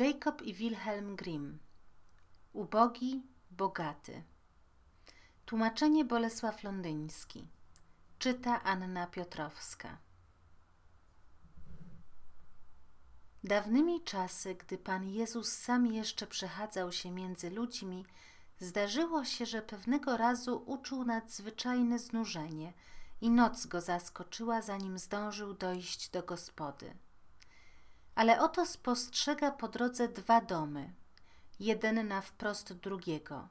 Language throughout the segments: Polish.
Jacob i Wilhelm Grimm. Ubogi, bogaty. Tłumaczenie Bolesław Londyński. Czyta Anna Piotrowska. Dawnymi czasy, gdy Pan Jezus sam jeszcze przechadzał się między ludźmi, zdarzyło się, że pewnego razu uczuł nadzwyczajne znużenie i noc go zaskoczyła, zanim zdążył dojść do gospody. Ale oto spostrzega po drodze dwa domy, jeden na wprost drugiego.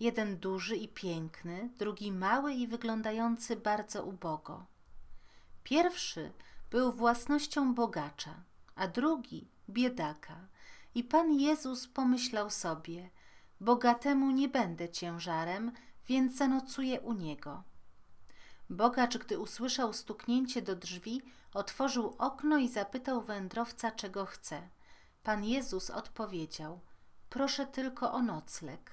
Jeden duży i piękny, drugi mały i wyglądający bardzo ubogo. Pierwszy był własnością bogacza, a drugi biedaka. I Pan Jezus pomyślał sobie, bogatemu nie będę ciężarem, więc zanocuję u niego. Bogacz, gdy usłyszał stuknięcie do drzwi, otworzył okno i zapytał wędrowca, czego chce. Pan Jezus odpowiedział: Proszę tylko o nocleg.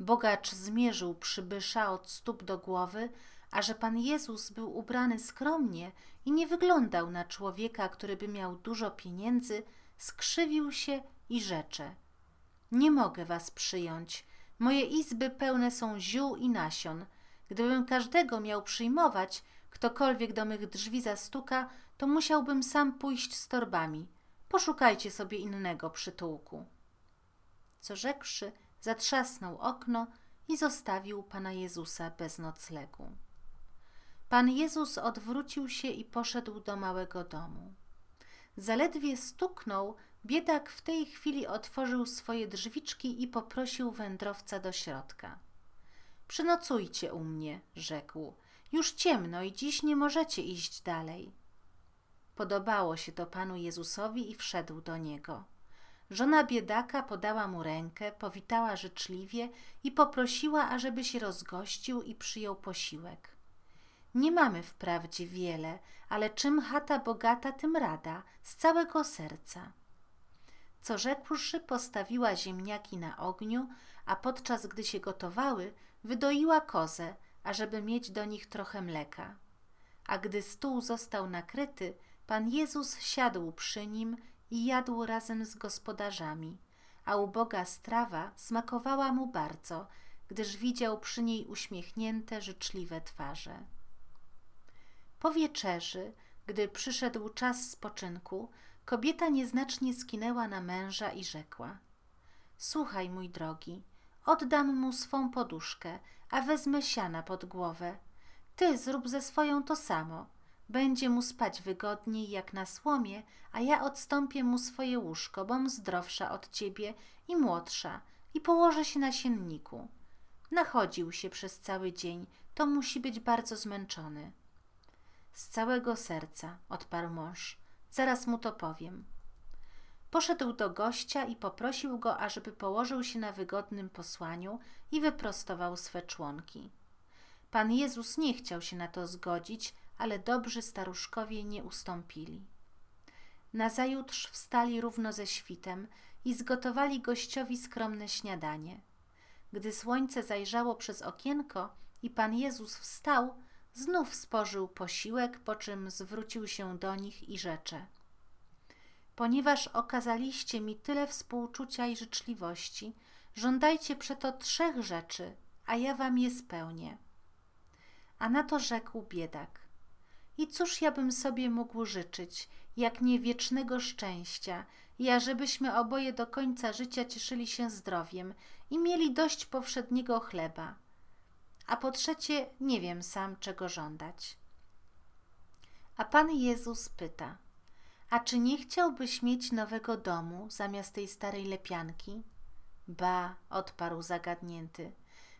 Bogacz zmierzył przybysza od stóp do głowy, a że Pan Jezus był ubrany skromnie i nie wyglądał na człowieka, który by miał dużo pieniędzy, skrzywił się i rzecze: Nie mogę was przyjąć. Moje izby pełne są ziół i nasion Gdybym każdego miał przyjmować, ktokolwiek do mych drzwi zastuka, to musiałbym sam pójść z torbami. Poszukajcie sobie innego przytułku. Co rzekłszy, zatrzasnął okno i zostawił Pana Jezusa bez noclegu. Pan Jezus odwrócił się i poszedł do małego domu. Zaledwie stuknął, biedak w tej chwili otworzył swoje drzwiczki i poprosił wędrowca do środka. Przynocujcie u mnie, rzekł. Już ciemno i dziś nie możecie iść dalej. Podobało się to Panu Jezusowi i wszedł do niego. Żona biedaka podała mu rękę, powitała życzliwie i poprosiła, ażeby się rozgościł i przyjął posiłek. Nie mamy wprawdzie wiele, ale czym chata bogata, tym rada, z całego serca. Co rzekłszy, postawiła ziemniaki na ogniu, a podczas gdy się gotowały, wydoiła kozę, ażeby mieć do nich trochę mleka. A gdy stół został nakryty, Pan Jezus siadł przy nim i jadł razem z gospodarzami, a uboga strawa smakowała mu bardzo, gdyż widział przy niej uśmiechnięte, życzliwe twarze. Po wieczerzy, gdy przyszedł czas spoczynku, kobieta nieznacznie skinęła na męża i rzekła: Słuchaj, mój drogi, Oddam mu swą poduszkę, a wezmę siana pod głowę. Ty zrób ze swoją to samo. Będzie mu spać wygodniej jak na słomie, a ja odstąpię mu swoje łóżko, bom zdrowsza od ciebie i młodsza i położę się na sienniku. Nachodził się przez cały dzień, to musi być bardzo zmęczony. Z całego serca, odparł mąż. Zaraz mu to powiem. Poszedł do gościa i poprosił go, ażeby położył się na wygodnym posłaniu i wyprostował swe członki. Pan Jezus nie chciał się na to zgodzić, ale dobrzy staruszkowie nie ustąpili. Nazajutrz wstali równo ze świtem i zgotowali gościowi skromne śniadanie. Gdy słońce zajrzało przez okienko i Pan Jezus wstał, znów spożył posiłek, po czym zwrócił się do nich i rzecze – Ponieważ okazaliście mi tyle współczucia i życzliwości, żądajcie przeto trzech rzeczy, a ja wam je spełnię. A na to rzekł biedak. I cóż ja bym sobie mógł życzyć, jak nie wiecznego szczęścia, i ażebyśmy oboje do końca życia cieszyli się zdrowiem i mieli dość powszedniego chleba. A po trzecie, nie wiem sam, czego żądać. A Pan Jezus pyta – a czy nie chciałbyś mieć nowego domu zamiast tej starej lepianki? Ba, odparł zagadnięty.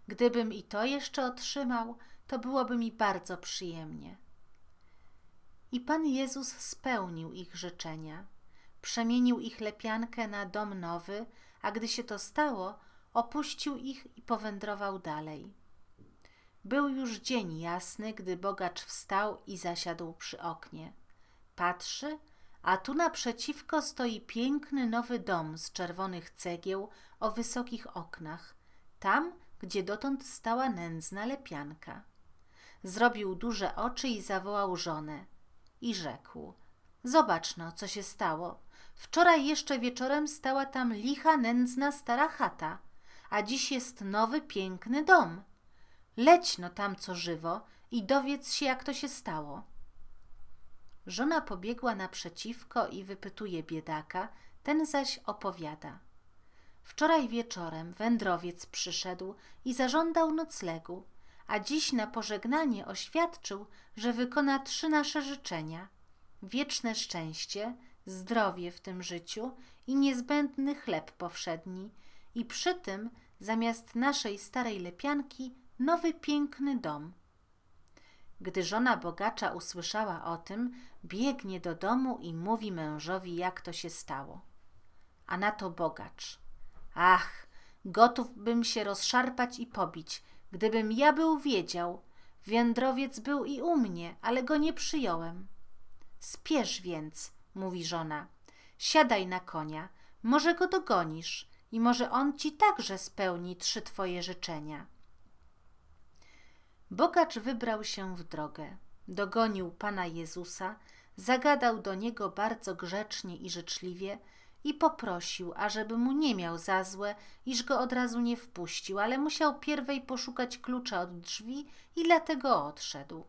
Gdybym i to jeszcze otrzymał, to byłoby mi bardzo przyjemnie. I Pan Jezus spełnił ich życzenia. Przemienił ich lepiankę na dom nowy, a gdy się to stało, opuścił ich i powędrował dalej. Był już dzień jasny, gdy bogacz wstał i zasiadł przy oknie. Patrzy, a tu naprzeciwko stoi piękny nowy dom z czerwonych cegieł o wysokich oknach, tam, gdzie dotąd stała nędzna lepianka. Zrobił duże oczy i zawołał żonę i rzekł: Zobacz no, co się stało. Wczoraj jeszcze wieczorem stała tam licha, nędzna stara chata, a dziś jest nowy, piękny dom. Leć no tam co żywo i dowiedz się, jak to się stało. Żona pobiegła naprzeciwko i wypytuje biedaka, ten zaś opowiada. Wczoraj wieczorem wędrowiec przyszedł i zażądał noclegu, a dziś na pożegnanie oświadczył, że wykona trzy nasze życzenia: wieczne szczęście, zdrowie w tym życiu i niezbędny chleb powszedni, i przy tym zamiast naszej starej lepianki nowy piękny dom. Gdy żona bogacza usłyszała o tym, biegnie do domu i mówi mężowi, jak to się stało. A na to bogacz. Ach, gotów bym się rozszarpać i pobić, gdybym ja był wiedział. Wędrowiec był i u mnie, ale go nie przyjąłem. Spiesz więc, mówi żona. Siadaj na konia, może go dogonisz i może on ci także spełni trzy twoje życzenia. Bogacz wybrał się w drogę, dogonił Pana Jezusa, zagadał do Niego bardzo grzecznie i życzliwie i poprosił, ażeby mu nie miał za złe, iż go od razu nie wpuścił, ale musiał pierwej poszukać klucza od drzwi i dlatego odszedł.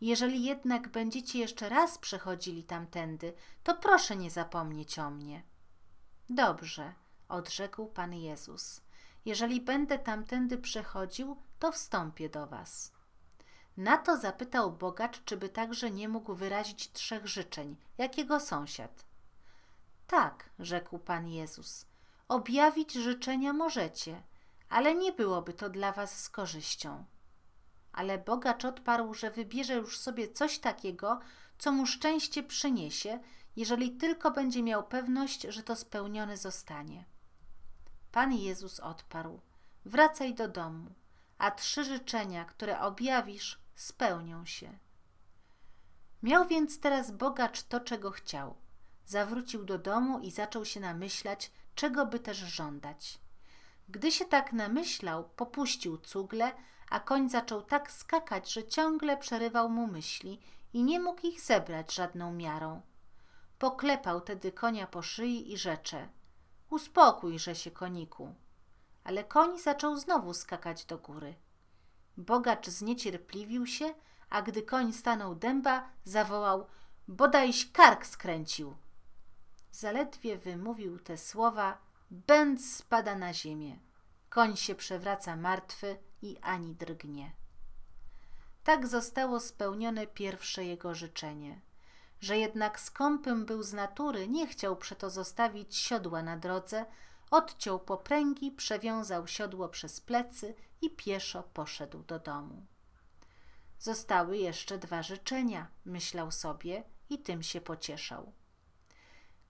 Jeżeli jednak będziecie jeszcze raz przechodzili tamtędy, to proszę nie zapomnieć o mnie. Dobrze, odrzekł Pan Jezus. Jeżeli będę tamtędy przechodził, to wstąpię do was. Na to zapytał bogacz, czy by także nie mógł wyrazić trzech życzeń, jak jego sąsiad. Tak, rzekł Pan Jezus, objawić życzenia możecie, ale nie byłoby to dla was z korzyścią. Ale bogacz odparł, że wybierze już sobie coś takiego, co mu szczęście przyniesie, jeżeli tylko będzie miał pewność, że to spełnione zostanie. Pan Jezus odparł: Wracaj do domu, a trzy życzenia, które objawisz, spełnią się. Miał więc teraz bogacz to, czego chciał. Zawrócił do domu i zaczął się namyślać, czego by też żądać. Gdy się tak namyślał, popuścił cugle, a koń zaczął tak skakać, że ciągle przerywał mu myśli i nie mógł ich zebrać żadną miarą. Poklepał tedy konia po szyi i rzecze – Uspokójże się, koniku. Ale koń zaczął znowu skakać do góry. Bogacz zniecierpliwił się, a gdy koń stanął dęba, zawołał – bodajś kark skręcił. Zaledwie wymówił te słowa, bęc spada na ziemię. Koń się przewraca martwy i ani drgnie. Tak zostało spełnione pierwsze jego życzenie – że jednak skąpym był z natury, nie chciał przeto zostawić siodła na drodze, odciął popręgi, przewiązał siodło przez plecy i pieszo poszedł do domu. Zostały jeszcze dwa życzenia, myślał sobie i tym się pocieszał.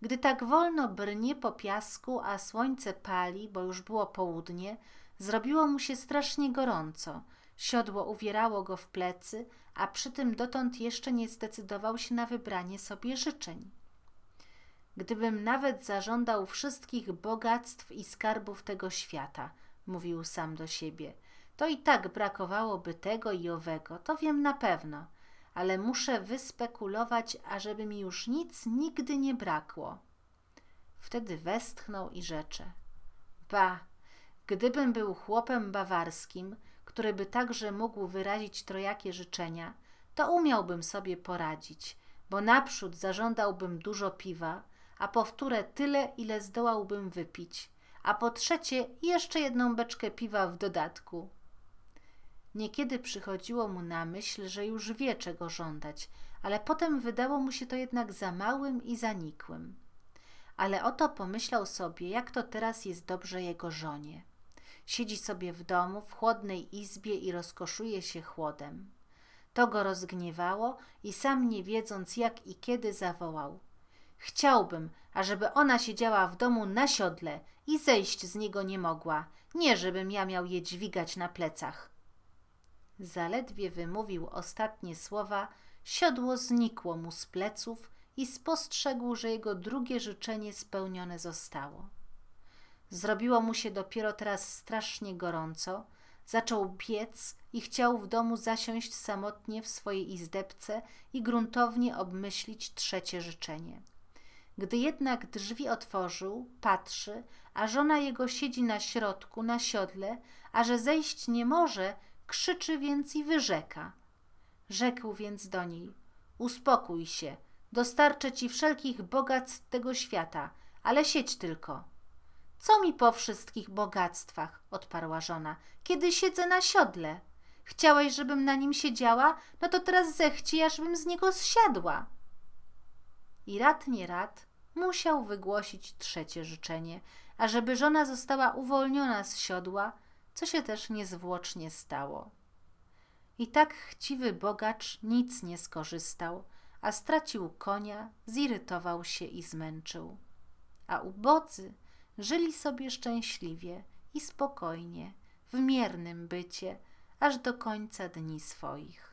Gdy tak wolno brnie po piasku, a słońce pali, bo już było południe, zrobiło mu się strasznie gorąco – Siodło uwierało go w plecy, a przy tym dotąd jeszcze nie zdecydował się na wybranie sobie życzeń. Gdybym nawet zażądał wszystkich bogactw i skarbów tego świata, mówił sam do siebie, to i tak brakowałoby tego i owego, to wiem na pewno, ale muszę wyspekulować, ażeby mi już nic nigdy nie brakło. Wtedy westchnął i rzecze. Ba, gdybym był chłopem bawarskim, który by także mógł wyrazić trojakie życzenia, to umiałbym sobie poradzić, bo naprzód zażądałbym dużo piwa, a powtórę tyle, ile zdołałbym wypić, a po trzecie jeszcze jedną beczkę piwa w dodatku. Niekiedy przychodziło mu na myśl, że już wie, czego żądać, ale potem wydało mu się to jednak za małym i zanikłym. Ale oto pomyślał sobie, jak to teraz jest dobrze jego żonie. Siedzi sobie w domu, w chłodnej izbie i rozkoszuje się chłodem. To go rozgniewało i sam nie wiedząc jak i kiedy zawołał. Chciałbym, ażeby ona siedziała w domu na siodle i zejść z niego nie mogła, nie żebym ja miał je dźwigać na plecach. Zaledwie wymówił ostatnie słowa, siodło znikło mu z pleców i spostrzegł, że jego drugie życzenie spełnione zostało. Zrobiło mu się dopiero teraz strasznie gorąco, Zaczął biec i chciał w domu zasiąść samotnie w swojej izdebce i gruntownie obmyślić trzecie życzenie. Gdy jednak drzwi otworzył, patrzy, a żona jego siedzi na środku, na siodle, a że zejść nie może, krzyczy więc i wyrzeka. Rzekł więc do niej: Uspokój się, dostarczę ci wszelkich bogactw tego świata, ale siedź tylko. Co mi po wszystkich bogactwach, odparła żona, kiedy siedzę na siodle? Chciałeś, żebym na nim siedziała, no to teraz zechci, ażbym z niego zsiadła. I rad nie rad musiał wygłosić trzecie życzenie, ażeby żona została uwolniona z siodła, co się też niezwłocznie stało. I tak chciwy bogacz nic nie skorzystał, a stracił konia, zirytował się i zmęczył. A ubodzy żyli sobie szczęśliwie i spokojnie, w miernym bycie, aż do końca dni swoich.